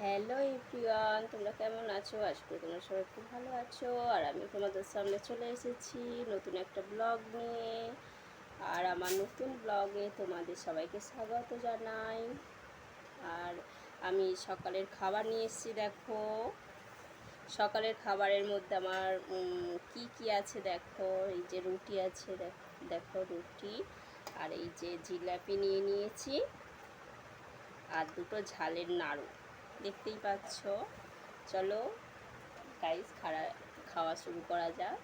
Hello everyone, তোমরা কেমন আছো? আশা করি তোমরা সবাই খুব ভালো আছো। আর আমি তোমাদের সামনে চলে এসেছি নতুন একটা ব্লগ নিয়ে। আর আমার নতুন ব্লগে তোমাদের সবাইকে স্বাগত জানাই। আর আমি সকালের খাবার নিয়ে এসেছি, দেখো। সকালের খাবারের মধ্যে আমার কি কি আছে দেখো? এই যে রুটি আছে দেখো রুটি। আর এই যে জিলাপি নিয়ে নিয়েছি। আর দুটো ঝালের নাড়ু। দেখতেই পাচ্ছ। চলো গাইস খাড়া খাওয়া শুরু করা যাক।